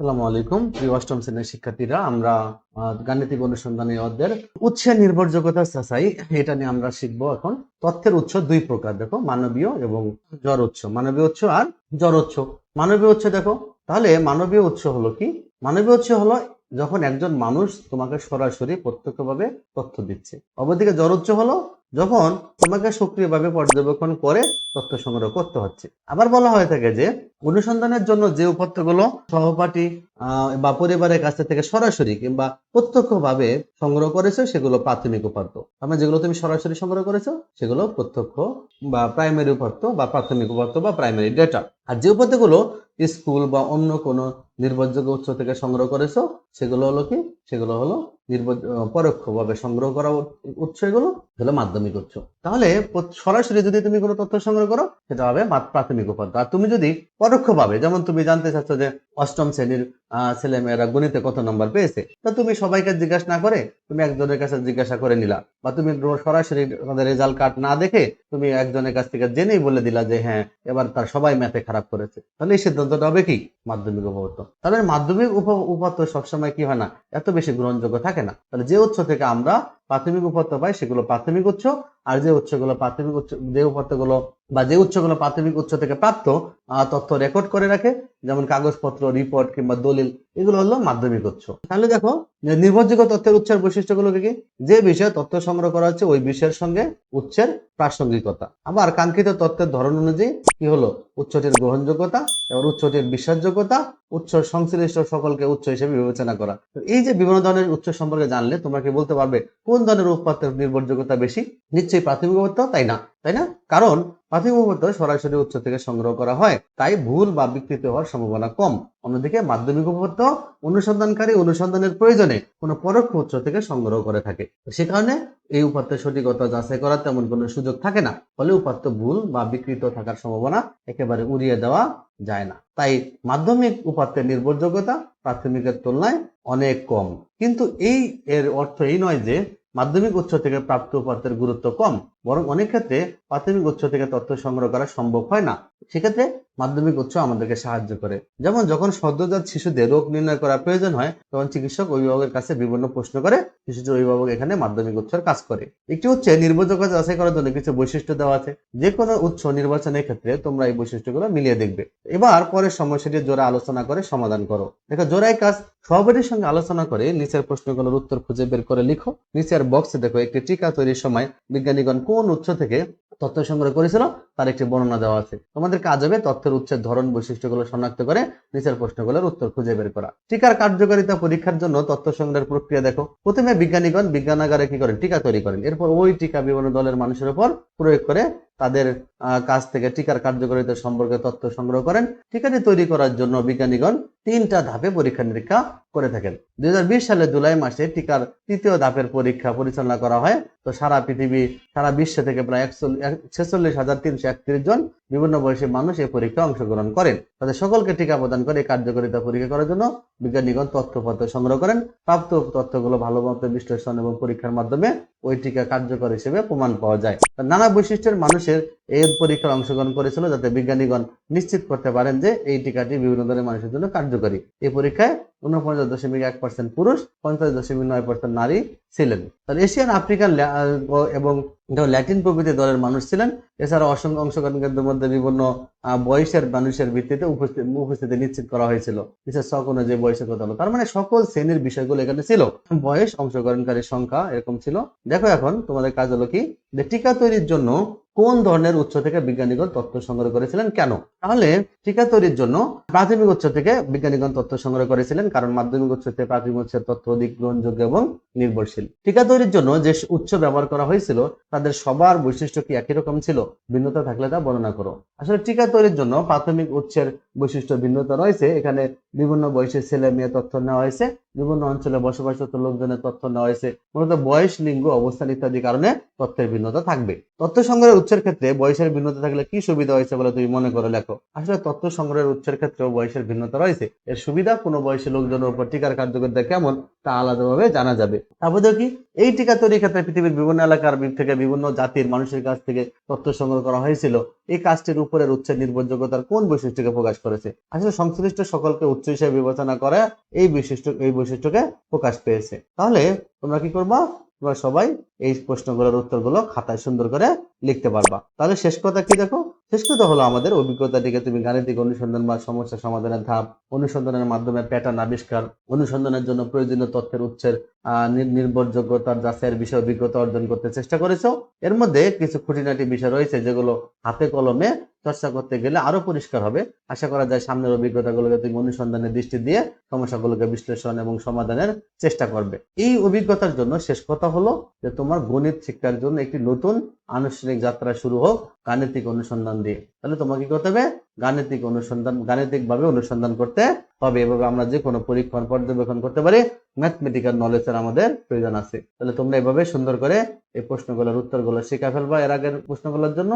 আসসালামু আলাইকুম। প্রিয় অষ্টম শ্রেণির শিক্ষার্থীরা, আমরা গাণিতিক অনুসন্ধানী অধ্যায়ের উৎসের নির্ভরযোগ্যতা চাচাই এটা নিয়ে আমরা শিখব এখন। তথ্যের উৎস দুই প্রকার, দেখো, মানবীয় এবং জড় উৎস। মানবীয় উৎস আর জড় উৎস। মানবীয় উৎস দেখো, তাহলে মানবীয় উৎস হলো কি? মানবীয় উৎস হলো যখন একজন মানুষ তোমাকে সরাসরি প্রত্যক্ষভাবে তথ্য দিচ্ছে। অপরদিকে জড় উৎস হলো যখন তোমাকে সক্রিয়ভাবে পর্যবেক্ষণ করে তথ্য সংগ্রহ করতে হচ্ছে। আবার বলা হয়ে থাকে যে, অনুসন্ধানের জন্য যে উপাত্তগুলো সহপাঠী বা পরিবারের কাছ থেকে সরাসরি কিংবা প্রত্যক্ষভাবে সংগ্রহ করেছ, সেগুলো প্রাথমিক উপাত্ত। আমরা যেগুলো তুমি সরাসরি সংগ্রহ করেছ, সেগুলো প্রত্যক্ষ বা প্রাইমারি উপাত্ত বা প্রাথমিক উপাত্ত বা প্রাইমারি ডেটা আর যে উপাত্তগুলো স্কুল বা অন্য কোনো নির্ভরযোগ্য উৎস থেকে সংগ্রহ করেছ, সেগুলো হলো কি? সেগুলো হলো পরোক্ষভাবে সংগ্রহ করা উৎস এগুলো হলো মাধ্যমিক উৎস। তাহলে সরাসরি যদি তুমি কোনো তথ্য সংগ্রহ করো, সেটা হবে প্রাথমিক উপাত্ত। আর তুমি যদি পরোক্ষভাবে, যেমন তুমি জানতে চাচ্ছ যে অষ্টম শ্রেণির ছেলেমেয়েরা গণিতে কত নম্বর পেয়েছে, তা তুমি সবাইকে জিজ্ঞাসা না করে তুমি একজনের কাছে জিজ্ঞাসা করে নিলা। বা তুমি সরাসরি তাদের রেজাল্ট কার্ড না দেখে তুমি একজনের কাছ থেকে জেনেই বলে দিলা যে হ্যাঁ এবার তার সবাই ম্যাথে খারাপ করেছে। তাহলে এই সিদ্ধান্তটা হবে কি? মাধ্যমিক উপপাদ্য তাহলে মাধ্যমিক উপ- উপাত্ত সবসময় কি হয় না? এত বেশি গ্রহণযোগ্য থাকে না। তাহলে যে উৎস থেকে আমরা প্রাথমিক উপাত্ত পাই সেগুলো প্রাথমিক উৎস, আর যে উৎসগুলো প্রাথমিক উৎস, যে উপাত্তগুলো বা যে উৎসগুলো প্রাথমিক উৎস থেকে প্রাপ্ত তথ্য রেকর্ড করে রাখে, যেমন কাগজপত্র রিপোর্ট কিংবা দলিল, এগুলো হলো মাধ্যমিক উৎস। তাহলে দেখো নির্ভরযোগ্য তথ্যের উৎসের বৈশিষ্ট্যগুলো কি? যে বিষয়ে তথ্য সংগ্রহ করা হচ্ছে, ওই বিষয়ের সঙ্গে উৎসের প্রাসঙ্গিকতা। আবার কাঙ্ক্ষিত তথ্যের ধরন অনুযায়ী কি হলো? উৎসটির গ্রহণযোগ্যতা এবং উৎসটির বিশ্বাসযোগ্যতা, উৎস সংশ্লিষ্ট সকলকে উৎস হিসেবে বিবেচনা করা। এই যে বিভিন্ন ধরনের উৎস সম্পর্কে জানলে তোমরা কি বলতে পারবে? কোন ধরনের উৎপাদ্যের নির্ভরযোগ্যতা বেশি, নিশ্চয়ই প্রাথমিক উপাত্ত তাই না? তাই না? কারণ প্রাথমিক উপাত্ত সরাসরি উৎস থেকে সংগ্রহ করা হয়, তাই ভুল বা বিকৃত হওয়ার সম্ভাবনা কম। অন্যদিকে মাধ্যমিক উপাত্ত অনুসন্ধানকারী অনুসন্ধানের প্রয়োজনে কোনো পরোক্ষ উৎস থেকে সংগ্রহ করে থাকে। সে কারণে এই উপাত্তের সঠিকতা যাচাই করার তেমন কোনো সুযোগ থাকে না। ফলে উপাত্ত ভুল বা বিকৃত থাকার সম্ভাবনা একেবারে উড়িয়ে দেওয়া যায় না। তাই মাধ্যমিক উপাত্তের নির্ভরযোগ্যতা প্রাথমিকের তুলনায় অনেক কম। কিন্তু এই এর অর্থ এই নয় যে মাধ্যমিক উৎস থেকে প্রাপ্ত উপাত্তের গুরুত্ব কম, বরং অনেক ক্ষেত্রে প্রাথমিক উৎস থেকে তথ্য সংগ্রহ করা সম্ভব হয় না। সেক্ষেত্রে মাধ্যমিক উৎস আমাদেরকে সাহায্য করে। যেমন যখন সদ্যজাত শিশুদের রোগ নির্ণয় করা প্রয়োজন হয়, তখন চিকিৎসক অভিভাবকের কাছে বিভিন্ন প্রশ্ন করে শিশুটির অভিভাবক এখানে মাধ্যমিক উৎসের কাজ করে। একটি হচ্ছে নির্ভরযোগ্যতা যাচাই করার জন্য কিছু বৈশিষ্ট্য দেওয়া আছে। যে কোনো উৎস নির্বাচনের ক্ষেত্রে তোমরা এই বৈশিষ্ট্যগুলো মিলিয়ে দেখবে। এবার পরের সমস্যাটি জোড়া আলোচনা করে সমাধান করো। দেখো জোড়াই কাজ, সহপাঠীর সঙ্গে আলোচনা করে নিচের প্রশ্নগুলোর উত্তর খুঁজে বের করে লিখো। নিচের বক্সে দেখো, একটি টিকা তৈরির সময় বিজ্ঞানীগণ কোন উৎস থেকে তথ্য সংগ্রহ করেছিল? তার একটি বর্ণনা দেওয়া আছে। তোমাদের কাজ হবে তথ্যের উৎসের ধরন বৈশিষ্ট্যগুলো শনাক্ত করে নিচের প্রশ্নগুলোর উত্তর খুঁজে বের করা। টিকার কার্যকারিতা পরীক্ষার জন্য তথ্য সংগ্রহের প্রক্রিয়া দেখো। প্রথমে বিজ্ঞানীগণ বিজ্ঞানাগারে কি করেন? টিকা তৈরি করেন। এরপর ওই টিকা বিভিন্ন দলের মানুষের উপর প্রয়োগ করে তাদের কাছ থেকে টিকার কার্যকারিতা সম্পর্কে তথ্য সংগ্রহ করেন। টিকাটি তৈরি করার জন্য বিজ্ঞানীগণ তিনটা ধাপে পরীক্ষা নিরীক্ষা করে থাকেন। দুই সালের জুলাই মাসে টিকার তৃতীয় ধাপের পরীক্ষা পরিচালনা করা হয়। তো সারা পৃথিবী, সারা বিশ্ব থেকে প্রায় ছেচল্লিশ হাজার তিনশো একত্রিশ জন বিভিন্ন বয়সী মানুষ এই পরীক্ষায় অংশগ্রহণ করেন। তাদের সকলকে টিকা প্রদান করে কার্যকারিতা পরীক্ষা করার জন্য বিজ্ঞানীগণ তথ্যপত্র সংগ্রহ করেন। প্রাপ্ত তথ্যগুলো ভালো মতো বিশ্লেষণ এবং পরীক্ষার মাধ্যমে ওই টিকা কার্যকর হিসেবে প্রমাণ পাওয়া যায়। নানা বৈশিষ্ট্যের মানুষের এই পরীক্ষায় অংশগ্রহণ করেছিল যাতে বিজ্ঞানীগণ নিশ্চিত করতে পারেন যে এই টিকাটি বিভিন্ন ধরনের মানুষের জন্য কার্যকরী। এই পরীক্ষায় উনপঞ্চাশ দশমিক এক পার্সেন্ট পুরুষ, পঞ্চাশ দশমিক নয় পার্সেন্ট নারী ছিলেন। তাহলে এশিয়ান, আফ্রিকান এবং ল্যাটিন প্রভৃতি দলের মানুষ ছিলেন। এছাড়া অসংখ্য অংশগ্রহণকারীদের মধ্যে বিভিন্ন বয়সের মানুষের ভিত্তিতে উপস্থিত নিশ্চিত করা হয়েছিল। বিশেষ শখ অনুযায়ী বয়সের কথা হলো তার মানে সকল শ্রেণির বিষয়গুলো এখানে ছিল। বয়স, অংশগ্রহণকারীর সংখ্যা এরকম ছিল। দেখো এখন তোমাদের কাজ হলো কি? যে টিকা তৈরির জন্য কোন ধরনের উৎস থেকে বিজ্ঞানীগণ তথ্য সংগ্রহ করেছিলেন? কেন? তাহলে টিকা তৈরির জন্য প্রাথমিক উৎস থেকে বিজ্ঞানীগণ তথ্য সংগ্রহ করেছিলেন, কারণ মাধ্যমিক উৎস থেকে প্রাথমিক উৎসের তথ্য অধিক গ্রহণযোগ্য এবং নির্ভরশীল। টিকা তৈরির জন্য যে উৎস ব্যবহার করা হয়েছিল, তাদের সবার বৈশিষ্ট্য কি একই রকম ছিল? ভিন্নতা থাকলে তা বর্ণনা করো। আসলে টিকা তৈরির জন্য প্রাথমিক উৎসের বৈশিষ্ট্য ভিন্নতা রয়েছে। এখানে বিভিন্ন বয়সের ছেলে মেয়ে তথ্য নেওয়া হয়েছে, বিভিন্ন অঞ্চলে বসবাসরত লোকজনের তথ্য নেওয়া হয়েছে। মূলত বয়স, লিঙ্গ, অবস্থান ইত্যাদি কারণে তথ্যের ভিন্নতা থাকবে। তথ্য সংগ্রহের উৎসের ক্ষেত্রে বয়সের ভিন্নতা থাকলে কি সুবিধা হয়েছে বলে তুমি মনে করে লেখো? আসলে তথ্য সংগ্রহের উৎসের ক্ষেত্রেও বয়সের ভিন্নতা রয়েছে। এর সুবিধা, কোনো বয়সী লোকজনের উপর টিকার কার্যকারিতা কেমন, তা আলাদাভাবে জানা যাবে। তারপর কি, এই টিকা তৈরির ক্ষেত্রে পৃথিবীর বিভিন্ন এলাকার থেকে বিভিন্ন জাতির মানুষের কাছ থেকে তথ্য সংগ্রহ করা হয়েছিল। এই কাজটির উপরের উচ্চের নির্ভরযোগ্যতার কোন বৈশিষ্ট্যকে প্রকাশ করেছে? আসলে সংশ্লিষ্ট সকলকে উচ্চ হিসেবে বিবেচনা করে এই বৈশিষ্ট্য, এই বৈশিষ্ট্যকে প্রকাশ পেয়েছে। তাহলে তোমরা কি করবা? তোমরা সবাই এই প্রশ্নগুলোর উত্তরগুলো খাতায় সুন্দর করে লিখতে পারবা। তাহলে শেষ কথা কি দেখো? শেষ কথা হলো আমাদের অভিজ্ঞতাটিকে তুমি গাণিতিক অনুসন্ধান বা সমস্যা সমাধানের ধাপ, অনুসন্ধানের মাধ্যমে প্যাটার্ন আবিষ্কার, অনুসন্ধানের জন্য প্রয়োজনীয় তথ্যের উৎসের নির্ভরযোগ্যতার যাচাইয়ের বিষয়ে অভিজ্ঞতা অর্জন করতে চেষ্টা করেছ। এর মধ্যে কিছু খুঁটিনাটি বিষয় রয়েছে যেগুলো হাতে কলমে চর্চা করতে গেলে আরও পরিষ্কার হবে। আশা করা যায় সামনের অভিজ্ঞতাগুলোকে তুমি অনুসন্ধানের দৃষ্টি দিয়ে সমস্যাগুলোকে বিশ্লেষণ এবং সমাধানের চেষ্টা করবে। এই অভিজ্ঞতার জন্য শেষ কথা হলো যে তোমার গণিত শিক্ষার জন্য একটি নতুন আনুষ্ঠানিক যাত্রা শুরু হোক গাণিতিক অনুসন্ধান দিয়ে। তাহলে তোমাকে কি করতে হবে? গাণিতিক অনুসন্ধান গাণিতিক ভাবে অনুসন্ধান করতে হবে এভাবে আমরা যে কোনো পরীক্ষণ, পর্যবেক্ষণ করতে পারি। ম্যাথমেটিক্যাল নলেজের আমাদের প্রয়োজন আছে। তাহলে তোমরা এভাবে সুন্দর করে এই প্রশ্নগুলোর উত্তরগুলো শিখে ফেলবা এর আগের প্রশ্নগুলোর জন্য।